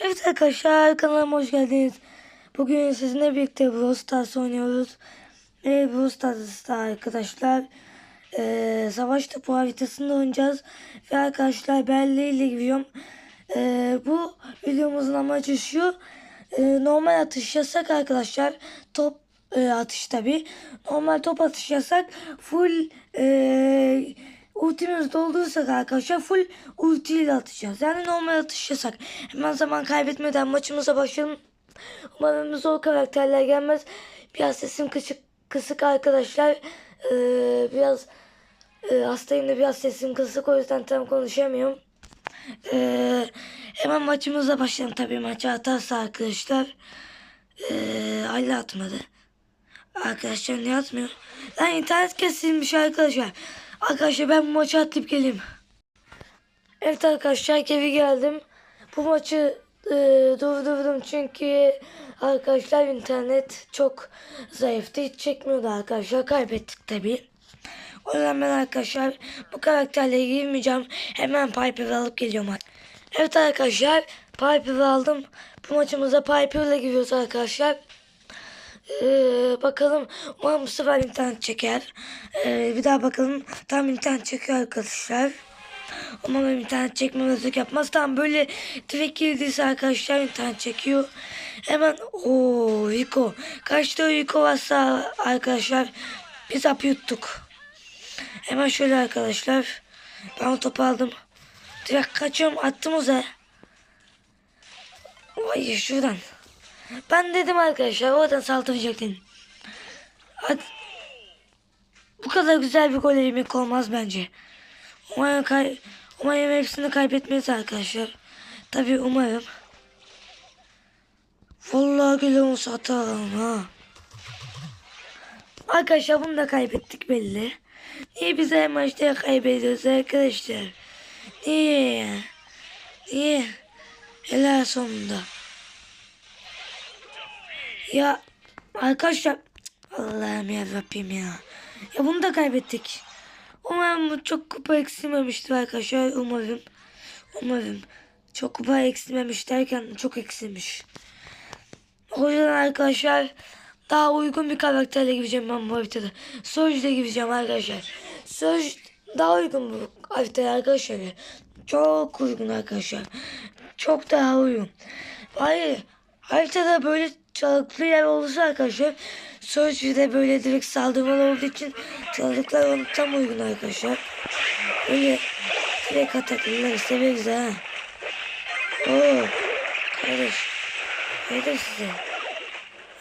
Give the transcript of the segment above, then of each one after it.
Evet arkadaşlar kanalıma hoş geldiniz. Bugün sizinle birlikte Brawl Stars oynuyoruz. Ve Brawl Stars'ta arkadaşlar eee savaş topu haritasında oynayacağız. Ve arkadaşlar Belli ile giriyorum. Eee, bu videomuzun amacı şu. Eee, normal atış yasak arkadaşlar. Top eee, atış tabi. Normal top atış yasak. Full eee ultimiz doldurursak arkadaşlar full ulti ile atacağız. Yani normal atış yasak. Hemen zaman kaybetmeden maçımıza başlayalım. Umarım zor karakterler gelmez. Biraz sesim kısık, kısık arkadaşlar. Ee, biraz e, hastayım da biraz sesim kısık o yüzden tam konuşamıyorum. Ee, hemen maçımıza başlayalım tabii maçı atarsa arkadaşlar. Ee, hala atmadı. Arkadaşlar niye atmıyor? Lan internet kesilmiş arkadaşlar. Arkadaşlar ben bu maçı atlayıp geleyim. Evet arkadaşlar geri geldim. Bu maçı e, durdurdum çünkü arkadaşlar internet çok zayıftı. Hiç çekmiyordu arkadaşlar. Kaybettik tabi. O yüzden ben arkadaşlar bu karakterle girmeyeceğim. Hemen Piper'ı alıp geliyorum. Evet arkadaşlar Piper'ı aldım. Bu maçımıza Piper'la giriyoruz arkadaşlar. Ee, bakalım umarım bu sefer internet çeker. Ee, bir daha bakalım. Tam internet çekiyor arkadaşlar. Umarım internet çekmemezlik yapmaz. Tam böyle direkt girdiyse arkadaşlar internet çekiyor. Hemen o Rico. Kaçta Rico varsa arkadaşlar biz hap yuttuk. Hemen şöyle arkadaşlar. Ben o topu aldım. Direkt kaçıyorum attım uza. Vay şuradan. Ben dedim arkadaşlar oradan saldıracak dedim. Hadi. Bu kadar güzel bir gol yemek olmaz bence. Umarım, kay umarım hepsini kaybetmeyiz arkadaşlar. Tabii umarım. Vallahi güle olsa atarım ha. Arkadaşlar bunu da kaybettik belli. Niye biz her maçta kaybediyoruz arkadaşlar? Niye? Niye? Helal sonunda. Ya arkadaşlar Allah'ım ya Rabbim ya. Ya bunu da kaybettik. Umarım çok kupa eksilmemiştir arkadaşlar. Umarım. Umarım. Çok kupa eksilmemiş derken çok eksilmiş. O yüzden arkadaşlar daha uygun bir karakterle gireceğim ben bu haritada. Surge'de gireceğim arkadaşlar. Surge daha uygun bu haritaya arkadaşlar. Çok uygun arkadaşlar. Çok daha uygun. Hayır. Haritada böyle çalıklı yer olursa arkadaşlar Surge'de böyle direkt saldırmalı olduğu için çalıklar onu tam uygun arkadaşlar. Böyle direkt ataklıları severiz ha. Oo. Kardeş. Hayırdır size?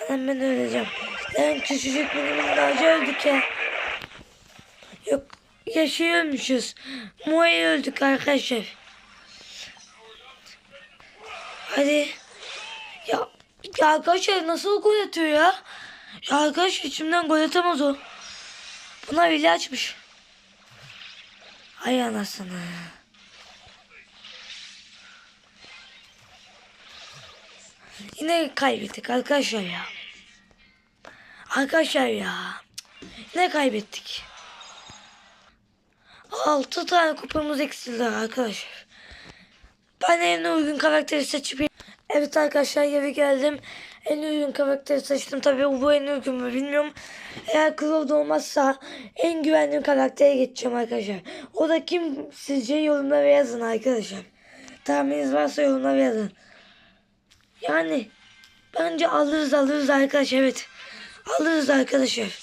Hemen ben öleceğim. Ben küçücük benim ağacı öldük ya. Yok yaşıyormuşuz. Muay'ı öldük arkadaşlar. Hadi. Ya, ya arkadaşlar nasıl gol atıyor ya? Ya arkadaş içimden gol atamaz o. Buna bile açmış. Ay anasını. Yine kaybettik arkadaşlar ya. Arkadaşlar ya. Yine kaybettik. 6 tane kupamız eksildi arkadaşlar. Ben en uygun karakteri seçip Evet arkadaşlar geri geldim. En uygun karakteri seçtim. Tabii bu en uygun mu bilmiyorum. Eğer Claude olmazsa en güvenli karaktere geçeceğim arkadaşlar. O da kim sizce yorumlara yazın arkadaşlar. Tahmininiz varsa yorumlara yazın. Yani bence alırız alırız arkadaşlar evet. Alırız arkadaşlar.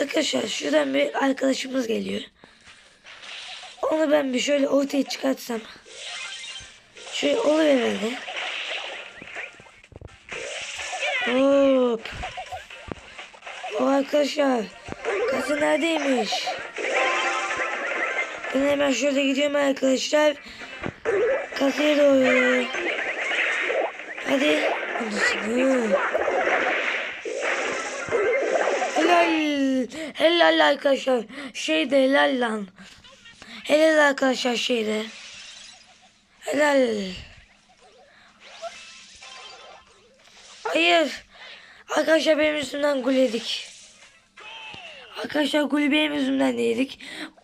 Arkadaşlar şuradan bir arkadaşımız geliyor. Onu ben bir şöyle ortaya çıkartsam. Şöyle oluyor herhalde. Hop. O arkadaşlar. Kazı neredeymiş? Ben hemen şöyle gidiyorum arkadaşlar. Kazıya doğru. Hadi. Anasını. Helal. Helal arkadaşlar. Şey de helal lan. Helal arkadaşlar şeyde. Helal. Hayır. Arkadaşlar benim yüzümden gol yedik. Arkadaşlar golü benim yüzümden yedik.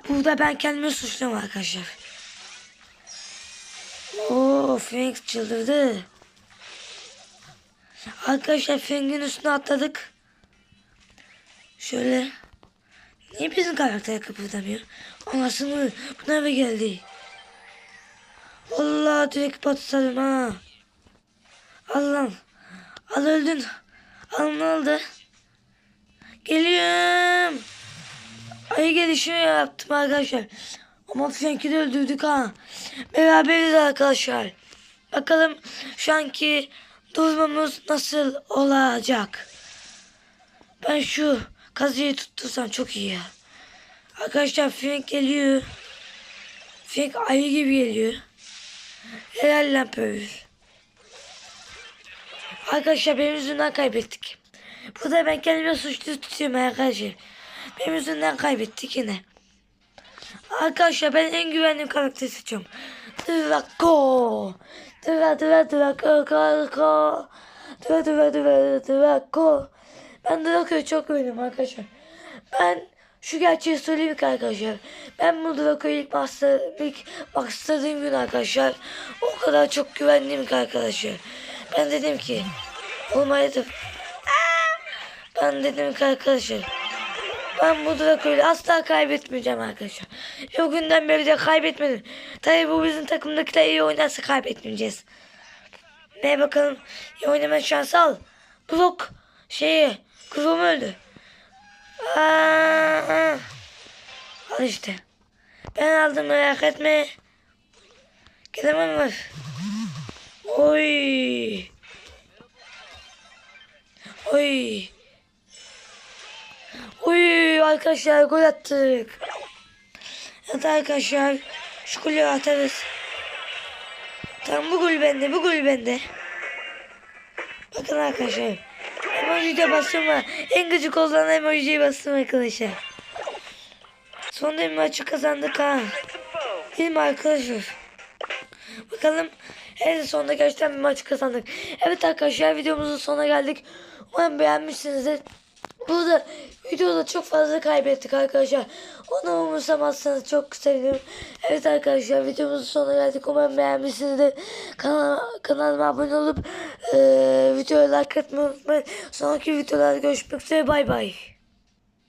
Burada ben kendimi suçluyorum arkadaşlar. Oo. Frank çıldırdı. Arkadaşlar Frank'in üstüne atladık. Şöyle. Niye bizim karakter kıpırdamıyor? Anasını bu eve geldi. Allah direkt patladım ha. Allah'ım. Al öldün. Al ne oldu? Geliyorum. Ayı gelişimi yaptım arkadaşlar. Ama Frank'i de öldürdük ha. Beraberiz arkadaşlar. Bakalım şu anki durumumuz nasıl olacak. Ben şu kazıyı tuttursam çok iyi ya. Arkadaşlar Frank geliyor. Frank ayı gibi geliyor. Helal lan Pöğür. Arkadaşlar benim yüzümden kaybettik. Burada ben kendime suçlu tutuyorum arkadaşlar. Benim yüzümden kaybettik yine. Arkadaşlar ben en güvendiğim karakteri seçiyorum. Draco. Dra dra Draco. Draco. Dra dra dra Draco. Ben Draco'ya çok güveniyorum arkadaşlar. Ben şu gerçeği söyleyeyim ki arkadaşlar. Ben bu Draco'yu ilk master, ilk bastırdığım gün arkadaşlar. O kadar çok güvendim ki arkadaşlar. Ben dedim ki. Olmaydı. Ben dedim ki arkadaşlar. Ben bu Draco'yu asla kaybetmeyeceğim arkadaşlar. O günden beri de kaybetmedim. Tabii bu bizim takımdakiler iyi oynarsa kaybetmeyeceğiz. Ne bakalım iyi oynama şansı al. Blok şeyi kızım öldü. Al işte. Ben aldım merak etme. Gelemem var. Oy. Oy. Oy arkadaşlar gol attık. Evet arkadaşlar şu golü atarız. Tamam bu gol bende bu gol bende. Bakın arkadaşlar. Emoji'ye bastım ama en gıcık olan emojiye bastım arkadaşlar. Sonunda bir maçı kazandık ha. Değil mi arkadaşlar? Bakalım en sonunda gerçekten bir maç kazandık. Evet arkadaşlar videomuzun sonuna geldik. Umarım beğenmişsinizdir. Burada videoda çok fazla kaybettik arkadaşlar. Onu umursamazsanız çok sevinirim. Evet arkadaşlar videomuzun sonuna geldik. Umarım beğenmişsinizdir. Kanala, kanalıma abone olup e, videoya like atmayı unutmayın. Sonraki videolarda görüşmek üzere. Bay bay.